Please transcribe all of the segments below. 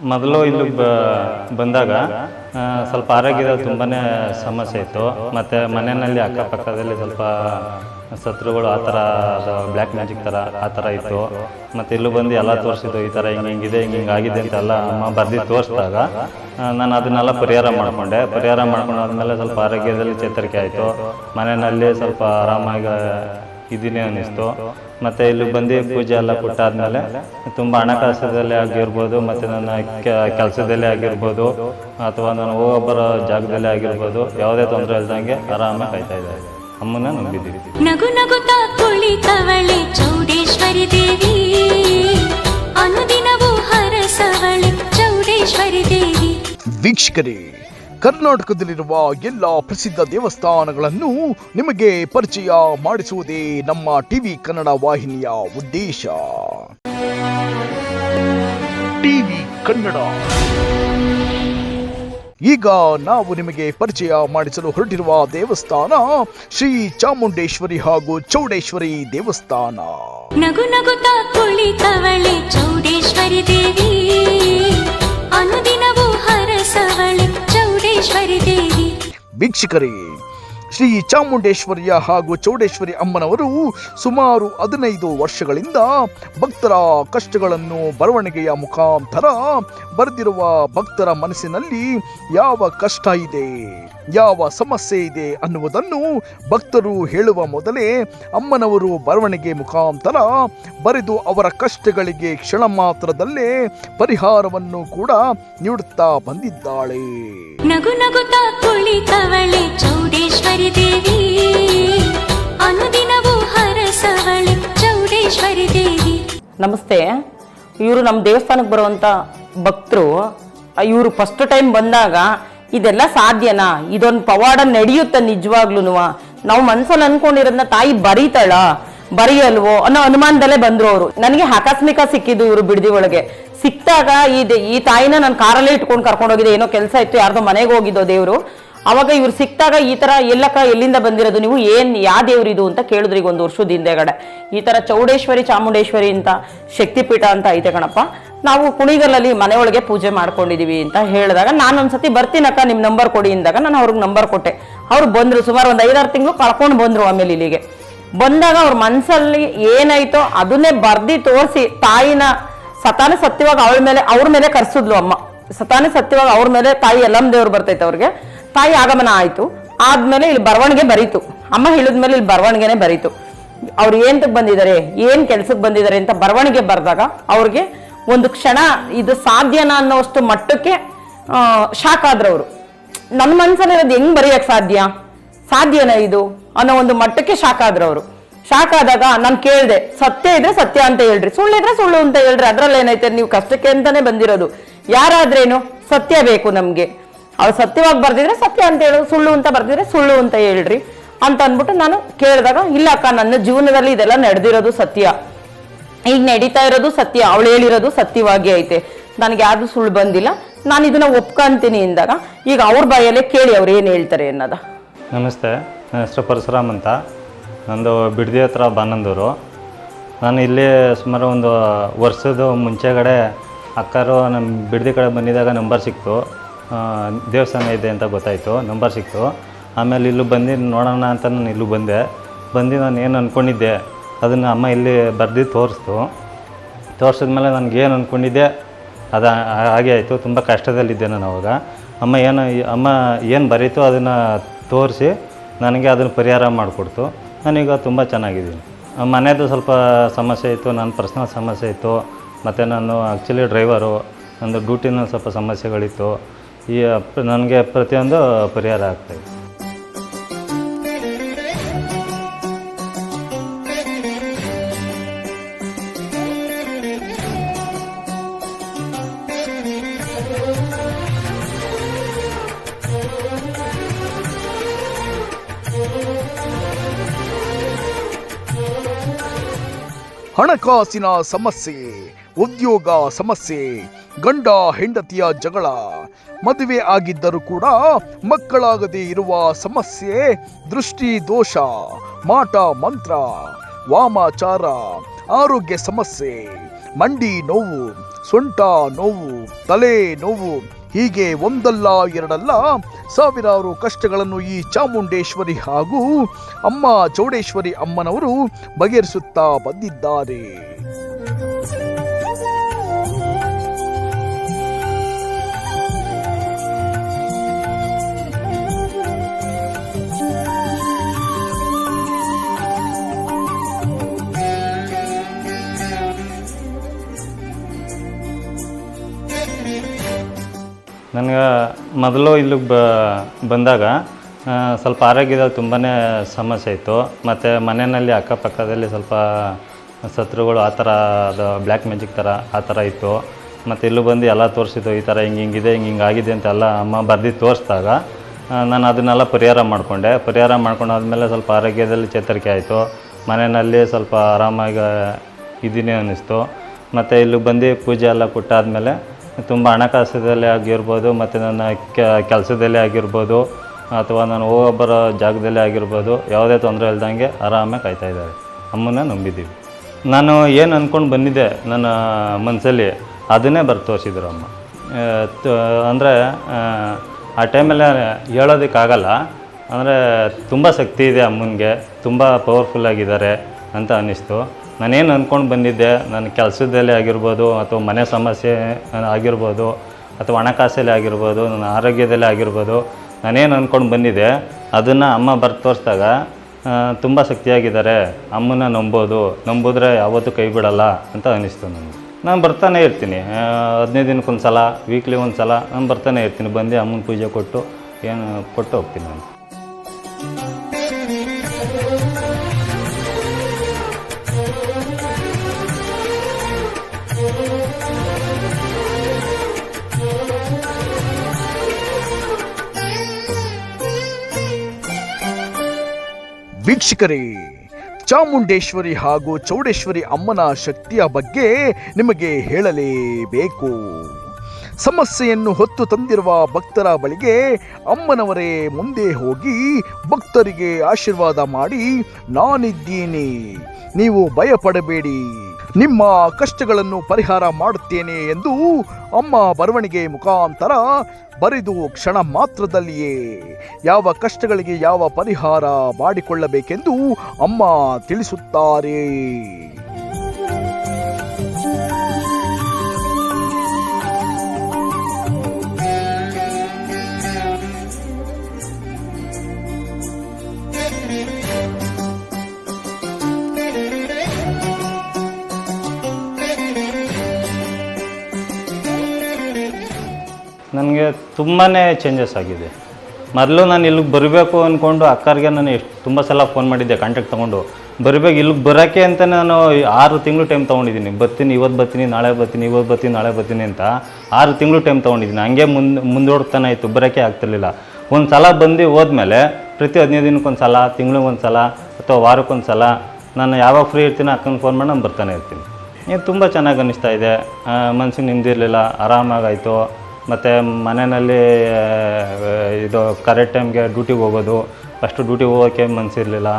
ಮೊದಲು ಇಲ್ಲಿ ಬ- ಬಂದಾಗ ಸ್ವಲ್ಪ ಆರೋಗ್ಯದಲ್ಲಿ ತುಂಬಾ ಸಮಸ್ಯೆ ಇತ್ತು. ಮತ್ತು ಮನೆಯಲ್ಲಿ ಅಕ್ಕಪಕ್ಕದಲ್ಲಿ ಸ್ವಲ್ಪ ಶತ್ರುಗಳು ಆ ಥರ ಬ್ಲ್ಯಾಕ್ ಮ್ಯಾಜಿಕ್ ಥರ, ಆ ಥರ ಇತ್ತು. ಮತ್ತು ಇಲ್ಲೂ ಬಂದು ಎಲ್ಲ ತೋರಿಸಿದ್ದು ಈ ಥರ ಹಿಂಗೆ ಹಿಂಗಿದೆ ಹಿಂಗೆ ಹಿಂಗೆ ಆಗಿದೆ ಅಂತೆಲ್ಲ ಅಮ್ಮ ಬರ್ದು ತೋರಿಸಿದಾಗ ನಾನು ಅದನ್ನೆಲ್ಲ ಪರಿಹಾರ ಮಾಡಿಕೊಂಡೆ. ಪರಿಹಾರ ಮಾಡ್ಕೊಂಡಾದ್ಮೇಲೆ ಸ್ವಲ್ಪ ಆರೋಗ್ಯದಲ್ಲಿ ಚೇತರಿಕೆ ಆಯಿತು. ಮನೆಯಲ್ಲಿ ಸ್ವಲ್ಪ ಆರಾಮಾಗಿ ಇದೀನಿ ಅನ್ನಿಸ್ತು. ಮತ್ತು ಇಲ್ಲಿ ಬಂದು ಪೂಜೆ ಎಲ್ಲ ಕೊಟ್ಟಾದ್ಮೇಲೆ ತುಂಬ ಹಣಕಾಸದಲ್ಲಿ ಆಗಿರ್ಬೋದು ಮತ್ತು ನನ್ನ ಕೆಲಸದಲ್ಲಿ ಆಗಿರ್ಬೋದು ಅಥವಾ ನಾನು ಹೋಗೋ ಬರೋ ಜಾಗದಲ್ಲಿ ಆಗಿರ್ಬೋದು ಯಾವುದೇ ತೊಂದರೆ ಇಲ್ದಂಗೆ ಆರಾಮಾಗಿ ಕಾಯ್ತಾ ಇದೆ ಅಮ್ಮನ ನಂಬಿದ್ದೀವಿ. ನಗು ನಗುತ್ತಾ ಕುಳಿತವಳೆ ಚೌಡೇಶ್ವರಿ ದೇವಿ ಅನುದಿನವೂ ಹರಸವಳೆ ಚೌಡೇಶ್ವರಿ ದೇವಿ. ವೀಕ್ಷಕರೇ ಕರ್ನಾಟಕದಲ್ಲಿರುವ ಎಲ್ಲ ಪ್ರಸಿದ್ಧ ದೇವಸ್ಥಾನಗಳನ್ನು ನಿಮಗೆ ಪರಿಚಯ ಮಾಡಿಸುವುದೇ ನಮ್ಮ ಟಿವಿ ಕನ್ನಡ ವಾಹಿನಿಯ ಉದ್ದೇಶ. ಟಿವಿ ಕನ್ನಡ. ಈಗ ನಾವು ನಿಮಗೆ ಪರಿಚಯ ಮಾಡಿಸಲು ಹೊರಟಿರುವ ದೇವಸ್ಥಾನ ಶ್ರೀ ಚಾಮುಂಡೇಶ್ವರಿ ಹಾಗೂ ಚೌಡೇಶ್ವರಿ ದೇವಸ್ಥಾನ. ನಗು ನಗುತ್ತಾ ಕುಳಿತವಳೆ ಚೌಡೇಶ್ವರಿ ದೇವಿ. ವೀಕ್ಷಕರೇ ಶ್ರೀ ಚಾಮುಂಡೇಶ್ವರಿಯ ಹಾಗೂ ಚೌಡೇಶ್ವರಿ ಅಮ್ಮನವರು ಸುಮಾರು ಹದಿನೈದು ವರ್ಷಗಳಿಂದ ಭಕ್ತರ ಕಷ್ಟಗಳನ್ನು ಬರವಣಿಗೆಯ ಮುಖಾಂತರ ಬರೆದಿರುವ ಭಕ್ತರ ಮನಸ್ಸಿನಲ್ಲಿ ಯಾವ ಕಷ್ಟ ಇದೆ, ಯಾವ ಸಮಸ್ಯೆ ಇದೆ ಅನ್ನುವುದನ್ನು ಭಕ್ತರು ಹೇಳುವ ಮೊದಲೇ ಅಮ್ಮನವರು ಬರವಣಿಗೆ ಮುಖಾಂತರ ಬರೆದು ಅವರ ಕಷ್ಟಗಳಿಗೆ ಕ್ಷಣ ಮಾತ್ರದಲ್ಲೇ ಪರಿಹಾರವನ್ನು ಕೂಡ ನೀಡುತ್ತಾ ಬಂದಿದ್ದಾಳೆ. ನಗು ನಗುತ್ತಾ ಕುಳಿತವಳೆ ಚೌಡೇಶ್ವರಿ ನಮಸ್ತೆ. ಇವರು ನಮ್ಮ ದೇವಸ್ಥಾನಕ್ಕೆ ಬರುವಂಥ ಭಕ್ತರು ಇವರು ಫಸ್ಟ್ ಟೈಮ್ ಬಂದಾಗ ಇದೆಲ್ಲ ಸಾಧ್ಯನಾ? ಇದೊಂದು ಪವಾಡ ನಡೆಯುತ್ತ ನಿಜವಾಗ್ಲೂ ನಾವು ಮನ್ಸಲ್ಲಿ ಅನ್ಕೊಂಡಿರೋದನ್ನ ತಾಯಿ ಬರೀತಾಳ? ಬರೆಯಲ್ವೋ ಅನ್ನೋ ಅನುಮಾನದಲ್ಲೇ ಬಂದ್ರು ಅವರು. ನನಗೆ ಆಕಸ್ಮಿಕ ಸಿಕ್ಕಿದ್ದು ಇವರು ಬಿಡದಿ ಒಳಗೆ. ಸಿಕ್ಕಿದಾಗ ಈ ಈ ತಾಯಿನ ನಾನು ಕಾರಲ್ಲೇ ಇಟ್ಕೊಂಡು ಕರ್ಕೊಂಡೋಗಿದೆ ಏನೋ ಕೆಲಸ ಇತ್ತು, ಯಾರ್ದೋ ಮನೆಗೆ ಹೋಗಿದ್ದೋ ದೇವ್ರು. ಅವಾಗ ಇವ್ರು ಸಿಕ್ತಾಗ ಈ ತರ ಎಲ್ಲಕ್ಕ ಎಲ್ಲಿಂದ ಬಂದಿರೋದು ನೀವು? ಏನ್ ಯಾವ ದೇವ್ರು ಇದು ಅಂತ ಕೇಳಿದ್ರು ಈಗ ಒಂದು ವರ್ಷದ ಹಿಂದೆಗಡೆ ಈ ತರ ಚೌಡೇಶ್ವರಿ, ಚಾಮುಂಡೇಶ್ವರಿ ಅಂತ ಶಕ್ತಿಪೀಠ ಅಂತ ಐತೆ ಕಣಪ್ಪ. ನಾವು ಕುಣಿಗಲಲ್ಲಿ ಮನೆಯೊಳಗೆ ಪೂಜೆ ಮಾಡ್ಕೊಂಡಿದೀವಿ ಅಂತ ಹೇಳಿದಾಗ ನಾನು ಒಂದ್ಸತಿ ಬರ್ತೀನಕ್ಕ ನಿಮ್ ನಂಬರ್ ಕೊಡಿ ಅಂದಾಗ ನಾನು ಅವ್ರಿಗೆ ನಂಬರ್ ಕೊಟ್ಟೆ. ಅವ್ರು ಬಂದ್ರು, ಸುಮಾರು ಒಂದು ಐದಾರು ತಿಂಗಳು ಕಳ್ಕೊಂಡು ಬಂದ್ರು ಆಮೇಲೆ ಇಲ್ಲಿಗೆ. ಬಂದಾಗ ಅವ್ರ ಮನಸ್ಸಲ್ಲಿ ಏನಾಯ್ತೋ ಅದನ್ನೇ ಬರ್ದಿ ತೋರಿಸಿ ತಾಯಿನ ಸತಾನ ಸತ್ಯವಾಗ ಅವಳ ಮೇಲೆ, ಅವ್ರ ಮೇಲೆ ಕರ್ಸಿದ್ಲು ಅಮ್ಮ. ಸತಾನ ಸತ್ಯವಾಗ ಅವ್ರ ಮೇಲೆ ತಾಯಿ ಎಲ್ಲಮ್ಮ ದೇವ್ರು ಬರ್ತೈತೆ ಅವ್ರಿಗೆ. ತಾಯಿ ಆಗಮನ ಆಯ್ತು. ಆದ್ಮೇಲೆ ಇಲ್ಲಿ ಬರವಣಿಗೆ ಬರೀತು. ಅಮ್ಮ ಹೇಳಿದ್ಮೇಲೆ ಇಲ್ಲಿ ಬರವಣಿಗೆನೆ ಬರೀತು. ಅವ್ರು ಏಂತಕ್ ಬಂದಿದ್ದಾರೆ? ಏನ್ ಕೆಲ್ಸಕ್ಕೆ ಬಂದಿದ್ದಾರೆ ಅಂತ ಬರವಣಿಗೆ ಬರೆದಾಗ ಅವ್ರಿಗೆ ಒಂದು ಕ್ಷಣ ಇದು ಸಾಧ್ಯನಾ ಅನ್ನೋಷ್ಟು ಮಟ್ಟಕ್ಕೆ ಶಾಕ್ ಆದ್ರು ಅವರು ನನ್ನ ಮನಸ್ಸಲ್ಲಿ ಇರೋದು ಹೆಂಗ್ ಬರೆಯಕ್ ಸಾಧ್ಯ? ಸಾಧ್ಯನಾ ಇದು? ಅನ್ನೋ ಒಂದು ಮಟ್ಟಕ್ಕೆ ಶಾಕ್ ಆದ್ರು ಅವರು ಶಾಕ್ ಆದಾಗ ನಾನು ಕೇಳಿದೆ, ಸತ್ಯ ಇದ್ರೆ ಸತ್ಯ ಅಂತ ಹೇಳ್ರಿ. ಸುಳ್ಳಿದ್ರೆ ಸುಳ್ಳು ಅಂತ ಹೇಳ್ರಿ. ಅದ್ರಲ್ಲಿ ಏನೈತೆ ನೀವು ಕಷ್ಟಕ್ಕೆ ಅಂತಾನೆ ಬಂದಿರೋದು. ಯಾರಾದ್ರೇನು? ಸತ್ಯ ಬೇಕು ನಮ್ಗೆ. ಅವ್ರು ಸತ್ಯವಾಗಿ ಬರ್ದಿದ್ರೆ ಸತ್ಯ ಅಂತ ಹೇಳೋದು ಸುಳ್ಳು ಅಂತ ಬರ್ದಿದ್ರೆ ಸುಳ್ಳು ಅಂತ ಹೇಳ್ರಿ ಅಂತ ಅಂದ್ಬಿಟ್ಟು ನಾನು ಕೇಳಿದಾಗ, ಇಲ್ಲ ಅಕ್ಕ, ನನ್ನ ಜೀವನದಲ್ಲಿ ಇದೆಲ್ಲ ನಡೆದಿರೋದು ಸತ್ಯ. ಈಗ ನಡೀತಾ ಇರೋದು ಸತ್ಯ, ಅವಳು ಹೇಳಿರೋದು ಸತ್ಯವಾಗಿ ಐತೆ. ನನಗೆ ಯಾರು ಸುಳ್ಳು ಬಂದಿಲ್ಲ. ನಾನು ಇದನ್ನ ಒಪ್ಕೊಂತೀನಿ ಅಂದಾಗ, ಈಗ ಅವ್ರ ಬಾಯಲ್ಲೇ ಕೇಳಿ ಅವ್ರು ಏನು ಹೇಳ್ತಾರೆ ಅನ್ನೋದ. ನಮಸ್ತೆ, ನನ್ನ ಹೆಸರು ಪರಶುರಾಮ್ ಅಂತ. ನಂದು ಬಿಡದಿ ಹತ್ರ ಬಾನಂದೂರು. ನಾನು ಇಲ್ಲಿ ಸುಮಾರು ಒಂದು ವರ್ಷದ ಮುಂಚೆಗಡೆ ಅಕ್ಕರು ನಮ್ಮ ಬಿಡದಿ ಕಡೆ ಬಂದಿದ್ದಾಗ ನಂಬರ್ ಸಿಕ್ತು. ದೇವಸ್ಥಾನ ಇದೆ ಅಂತ ಗೊತ್ತಾಯಿತು, ನಂಬರ್ ಸಿಕ್ತು. ಆಮೇಲೆ ಇಲ್ಲೂ ಬಂದು ನೋಡೋಣ ಅಂತ ನಾನು ಇಲ್ಲೂ ಬಂದೆ. ಬಂದು ನಾನು ಏನು ಅಂದ್ಕೊಂಡಿದ್ದೆ ಅದನ್ನು ಅಮ್ಮ ಇಲ್ಲಿ ಬರೆದು ತೋರಿಸ್ತು. ತೋರಿಸಿದ್ಮೇಲೆ ನನಗೆ ಏನು ಅಂದ್ಕೊಂಡಿದ್ದೆ ಅದು ಹಾಗೆ ಆಯಿತು. ತುಂಬ ಕಷ್ಟದಲ್ಲಿದ್ದೆ ನಾನು ಅವಾಗ. ಅಮ್ಮ ಏನು ಅಮ್ಮ ಏನು ಬರೀತು ಅದನ್ನು ತೋರಿಸಿ ನನಗೆ ಅದನ್ನು ಪರಿಹಾರ ಮಾಡಿಕೊಡ್ತು. ನಾನೀಗ ತುಂಬ ಚೆನ್ನಾಗಿದ್ದೀನಿ. ಮನೆಯದು ಸ್ವಲ್ಪ ಸಮಸ್ಯೆ ಇತ್ತು, ನನ್ನ ಪರ್ಸ್ನಲ್ ಸಮಸ್ಯೆ ಇತ್ತು. ಮತ್ತು ನಾನು ಆ್ಯಕ್ಚುಲಿ ಡ್ರೈವರು ನಂದು ಡ್ಯೂಟಿನಲ್ಲಿ ಸ್ವಲ್ಪ ಸಮಸ್ಯೆಗಳಿತ್ತು. ಈ ನನಗೆ ಪ್ರತಿಯೊಂದು ಪರಿಹಾರ ಆಗ್ತಾಯಿತ್ತು ಹಣಕಾಸಿನ ಸಮಸ್ಯೆ, ಉದ್ಯೋಗ ಸಮಸ್ಯೆ, ಗಂಡ ಹೆಂಡತಿಯ ಜಗಳ, ಮದುವೆ ಆಗಿದ್ದರೂ ಕೂಡ ಮಕ್ಕಳಾಗದೇ ಇರುವ ಸಮಸ್ಯೆ, ದೃಷ್ಟಿ ದೋಷ, ಮಾಟ ಮಂತ್ರ, ವಾಮಾಚಾರ, ಆರೋಗ್ಯ ಸಮಸ್ಯೆ, ಮಂಡಿ ನೋವು, ಸೊಂಟ ನೋವು, ತಲೆ ನೋವು ಹೀಗೆ ಒಂದಲ್ಲ ಎರಡಲ್ಲ ಸಾವಿರಾರು ಕಷ್ಟಗಳನ್ನು ಈ ಚಾಮುಂಡೇಶ್ವರಿ ಹಾಗೂ ಅಮ್ಮ ಚೌಡೇಶ್ವರಿ ಅಮ್ಮನವರು ಬಗೆಹರಿಸುತ್ತಾ ಬಂದಿದ್ದಾರೆ. ನನಗೆ ಮೊದಲು ಇಲ್ಲಿಗೆ ಬ, ಬಂದಾಗ ಸ್ವಲ್ಪ ಆರೋಗ್ಯದಲ್ಲಿ ತುಂಬಾ ಸಮಸ್ಯೆ ಇತ್ತು. ಮತ್ತು ಮನೆಯಲ್ಲಿ ಅಕ್ಕಪಕ್ಕದಲ್ಲಿ ಸ್ವಲ್ಪ ಶತ್ರುಗಳು ಆ ಥರ ಅದು ಬ್ಲ್ಯಾಕ್ ಮ್ಯಾಜಿಕ್ ಥರ, ಆ ಥರ ಇತ್ತು. ಮತ್ತು ಇಲ್ಲೂ ಬಂದು ಎಲ್ಲ ತೋರಿಸಿದ್ದು ಈ ಥರ ಹಿಂಗೆ ಹಿಂಗಿದೆ ಹಿಂಗೆ ಹಿಂಗೆ ಆಗಿದೆ ಅಂತೆಲ್ಲ ಅಮ್ಮ ಬರ್ದು ತೋರಿಸಿದಾಗ ನಾನು ಅದನ್ನೆಲ್ಲ ಪರಿಹಾರ ಮಾಡಿಕೊಂಡೆ. ಪರಿಹಾರ ಮಾಡ್ಕೊಂಡಾದ್ಮೇಲೆ ಸ್ವಲ್ಪ ಆರೋಗ್ಯದಲ್ಲಿ ಚೇತರಿಕೆ ಆಯಿತು. ಮನೆಯಲ್ಲಿ ಸ್ವಲ್ಪ ಆರಾಮಾಗಿ ಇದ್ದೀನಿ ಅನ್ನಿಸ್ತು. ಮತ್ತು ಇಲ್ಲಿಗೆ ಬಂದು ಪೂಜೆ ಎಲ್ಲ ಕೊಟ್ಟಾದಮೇಲೆ ತುಂಬ ಹಣಕಾಸದಲ್ಲಿ ಆಗಿರ್ಬೋದು ಮತ್ತು ನನ್ನ ಕೆಲಸದಲ್ಲೇ ಆಗಿರ್ಬೋದು ಅಥವಾ ನಾನು ಹೋಗೋ ಬರೋ ಜಾಗದಲ್ಲೇ ಆಗಿರ್ಬೋದು ಯಾವುದೇ ತೊಂದರೆ ಇಲ್ದಂಗೆ ಆರಾಮಾಗಿ ಕಾಯ್ತಾ ಇದ್ದಾರೆ. ಅಮ್ಮನ್ನ ನಂಬಿದ್ದೀವಿ. ನಾನು ಏನು ಅಂದ್ಕೊಂಡು ಬಂದಿದ್ದೆ ನನ್ನ ಮನಸ್ಸಲ್ಲಿ ಅದನ್ನೇ ಬರ್ತು ತೋರಿಸಿದ್ರು ಅಮ್ಮ. ಅಂದರೆ, ಆ ಟೈಮಲ್ಲಿ ಹೇಳೋದಕ್ಕಾಗಲ್ಲ, ಅಂದರೆ ತುಂಬ ಶಕ್ತಿ ಇದೆ ಅಮ್ಮನಿಗೆ, ತುಂಬ ಪವರ್ಫುಲ್ ಆಗಿದ್ದಾರೆ ಅಂತ ಅನ್ನಿಸ್ತು. ನಾನೇನು ಅಂದ್ಕೊಂಡು ಬಂದಿದ್ದೆ ನನ್ನ ಕೆಲಸದಲ್ಲಿ ಆಗಿರ್ಬೋದು ಅಥವಾ ಮನೆ ಸಮಸ್ಯೆ ಆಗಿರ್ಬೋದು ಅಥವಾ ಹಣಕಾಸಲ್ಲಿ ಆಗಿರ್ಬೋದು, ನನ್ನ ಆರೋಗ್ಯದಲ್ಲೇ ಆಗಿರ್ಬೋದು, ನಾನೇನು ಅಂದ್ಕೊಂಡು ಬಂದಿದ್ದೆ, ಅದನ್ನು ಅಮ್ಮ ಬರ್ತು ತೋರಿಸಿದಾಗ ತುಂಬ ಶಕ್ತಿಯಾಗಿದ್ದಾರೆ ಅಮ್ಮನ ನಂಬೋದು, ನಂಬಿದ್ರೆ ಯಾವತ್ತೂ ಕೈ ಬಿಡಲ್ಲ ಅಂತ ಅನ್ನಿಸ್ತು ನನಗೆ ನಾನು ಬರ್ತಾನೆ ಇರ್ತೀನಿ ಹದಿನೈದು ದಿನಕ್ಕೊಂದು ಸಲ ವೀಕ್ಲಿ ಒಂದು ಸಲ ನಾನು ಬರ್ತಾನೆ ಇರ್ತೀನಿ, ಬಂದು ಅಮ್ಮನ ಪೂಜೆ ಕೊಟ್ಟು, ಏನು, ಕೊಟ್ಟು ಹೋಗ್ತೀನಿ ನಾನು. ವೀಕ್ಷಕರೇ, ಚಾಮುಂಡೇಶ್ವರಿ ಹಾಗೂ ಚೌಡೇಶ್ವರಿ ಅಮ್ಮನ ಶಕ್ತಿಯ ಬಗ್ಗೆ ನಿಮಗೆ ಹೇಳಲೇಬೇಕು. ಸಮಸ್ಯೆಯನ್ನು ಹೊತ್ತು ತಂದಿರುವ ಭಕ್ತರ ಬಳಿಗೆ ಅಮ್ಮನವರೇ ಮುಂದೆ ಹೋಗಿ ಭಕ್ತರಿಗೆ ಆಶೀರ್ವಾದ ಮಾಡಿ ನಾನಿದ್ದೀನಿ. ನೀವು ಭಯಪಡಬೇಡಿ. ನಿಮ್ಮ ಕಷ್ಟಗಳನ್ನು ಪರಿಹಾರ ಮಾಡುತ್ತೇನೆ ಎಂದು ಅಮ್ಮ ಬರವಣಿಗೆ ಮುಖಾಂತರ ಬರೆದು ಕ್ಷಣ ಮಾತ್ರದಲ್ಲಿಯೇ ಯಾವ ಕಷ್ಟಗಳಿಗೆ ಯಾವ ಪರಿಹಾರ ಮಾಡಿಕೊಳ್ಳಬೇಕೆಂದು ಅಮ್ಮ ತಿಳಿಸುತ್ತಾರೆ. ನನಗೆ ತುಂಬಾ ಚೇಂಜಸ್ ಆಗಿದೆ. ಮೊದಲು ನಾನು ಇಲ್ಲಿಗೆ ಬರಬೇಕು ಅಂದ್ಕೊಂಡು ಅಕ್ಕರಿಗೆ ನಾನು ಎಷ್ಟು, ತುಂಬ ಸಲ ಫೋನ್ ಮಾಡಿದ್ದೆ ಕಾಂಟ್ಯಾಕ್ಟ್ ತೊಗೊಂಡು. ಬರಬೇಕು, ಇಲ್ಲಿಗೆ ಬರೋಕ್ಕೆ ಅಂತ ನಾನು ಆರು ತಿಂಗಳು ಟೈಮ್ ತೊಗೊಂಡಿದ್ದೀನಿ. ಬರ್ತೀನಿ ಇವತ್ತು ಬರ್ತೀನಿ, ನಾಳೆ ಬರ್ತೀನಿ ಇವತ್ತು ಬರ್ತೀನಿ, ನಾಳೆ ಬರ್ತೀನಿ ಅಂತ ಆರು ತಿಂಗಳು ಟೈಮ್ ತೊಗೊಂಡಿದ್ದೀನಿ. ಹಂಗೆ ಮುಂದೆ ಮುಂದೋಡ್ತಾನೆ ಇತ್ತು ಬರೋಕ್ಕೆ ಆಗ್ತಿರ್ಲಿಲ್ಲ. ಒಂದು ಸಲ ಬಂದು ಹೋದ್ಮೇಲೆ ಪ್ರತಿ ಹದಿನೈದು ದಿನಕ್ಕೊಂದು ಸಲ ತಿಂಗ್ಳಿಗೆ ಒಂದು ಸಲ ಅಥವಾ ವಾರಕ್ಕೊಂದು ಸಲ ನಾನು ಯಾವಾಗ ಫ್ರೀ ಇರ್ತೀನಿ ಅಕ್ಕನ ಫೋನ್ ಮಾಡಿ ನಾನು ಬರ್ತಾನೆ ಇರ್ತೀನಿ. ಇದು ತುಂಬ ಚೆನ್ನಾಗಿ ಅನ್ನಿಸ್ತಾ ಇದೆ. ಮನಸ್ಸಿಗೆ ನಿಮ್ದಿರಲಿಲ್ಲ ಆರಾಮಾಗಾಯಿತು ಮತ್ತು ಮನೆಯಲ್ಲಿ ಇದು ಕರೆಕ್ಟ್ ಟೈಮ್ಗೆ ಡ್ಯೂಟಿಗೆ ಹೋಗೋದು ಫಸ್ಟು ಡ್ಯೂಟಿಗೆ ಹೋಗೋಕ್ಕೆ ಮನಸ್ಸಿರಲಿಲ್ಲ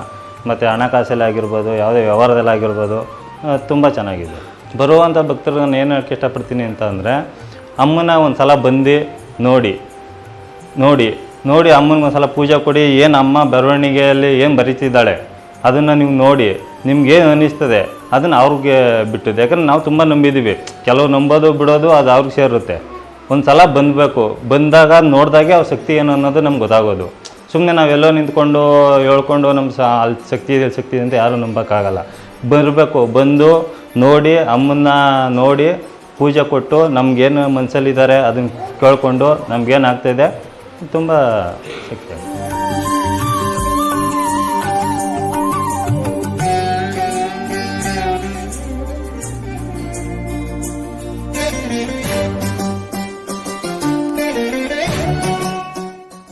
ಮತ್ತು ಹಣಕಾಸಲ್ಲಿ ಆಗಿರ್ಬೋದು, ಯಾವುದೇ ವ್ಯವಹಾರದಲ್ಲಿ ಆಗಿರ್ಬೋದು ತುಂಬ ಚೆನ್ನಾಗಿದೆ. ಬರುವಂಥ ಭಕ್ತರು ನಾನು ಏನು ಹೇಳಕ್ಕೆ ಇಷ್ಟಪಡ್ತೀನಿ ಅಂತ ಅಂದರೆ, ಅಮ್ಮನ ಒಂದು ಸಲ ಬಂದು ನೋಡಿ ನೋಡಿ ನೋಡಿ ಅಮ್ಮನಿಗೆ ಒಂದು ಸಲ ಪೂಜೆ ಕೊಡಿ, ಏನು ಅಮ್ಮ ಬರವಣಿಗೆಯಲ್ಲಿ ಏನು ಬರೀತಿದ್ದಾಳೆ, ಅದನ್ನು ನೀವು ನೋಡಿ, ನಿಮ್ಗೆ ಏನು ಅನ್ನಿಸ್ತದೆ, ಅದನ್ನು ಅವ್ರಿಗೆ ಬಿಟ್ಟಿದೆ ಯಾಕಂದ್ರೆ ನಾವು ತುಂಬ ನಂಬಿದ್ದೀವಿ ಕೆಲವು ನಂಬೋದು ಬಿಡೋದು, ಅದು ಅವ್ರಿಗೆ ಸೇರುತ್ತೆ. ಒಂದು ಸಲ ಬಂದಬೇಕು. ಬಂದಾಗ ನೋಡಿದಾಗೆ ಅವ್ರ ಶಕ್ತಿ ಏನು ಅನ್ನೋದು ನಮ್ಗೆ ಗೊತ್ತಾಗೋದು. ಸುಮ್ಮನೆ ನಾವೆಲ್ಲೋ ನಿಂತ್ಕೊಂಡು ಹೇಳ್ಕೊಂಡು ನಮ್ಮ ಸ, ಅಲ್ಲಿ ಶಕ್ತಿ ಇದೆ ಶಕ್ತಿ ಇದೆ ಅಂತ ಯಾರೂ ನಂಬೋಕ್ಕಾಗಲ್ಲ. ಬರಬೇಕು, ಬಂದು ನೋಡಿ, ಅಮ್ಮನ್ನ ನೋಡಿ ಪೂಜೆ ಕೊಟ್ಟು ನಮಗೇನು ಮನಸ್ಸಲ್ಲಿದ್ದಾರೆ ಅದನ್ನು ಕೇಳಿಕೊಂಡು ನಮಗೇನು ಆಗ್ತಾಯಿದೆ ತುಂಬ ಶಕ್ತಿ.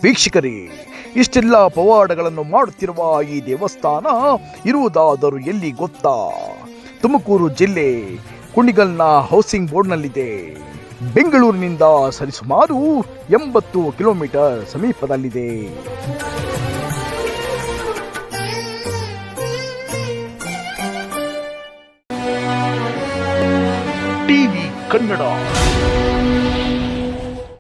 ವೀಕ್ಷಕರೇ, ಇಷ್ಟೆಲ್ಲ ಪವಾಡಗಳನ್ನು ಮಾಡುತ್ತಿರುವ ಈ ದೇವಸ್ಥಾನ ಇರುವುದಾದರೂ ಎಲ್ಲಿ ಗೊತ್ತಾ? ತುಮಕೂರು ಜಿಲ್ಲೆ ಕುಣಿಗಲ್ನ ಹೌಸಿಂಗ್ ಬೋರ್ಡ್ನಲ್ಲಿದೆ ಬೆಂಗಳೂರಿನಿಂದ ಸರಿಸುಮಾರು ಎಂಬತ್ತು ಕಿಲೋಮೀಟರ್ ಸಮೀಪದಲ್ಲಿದೆ. ಟಿವಿ ಕನ್ನಡ.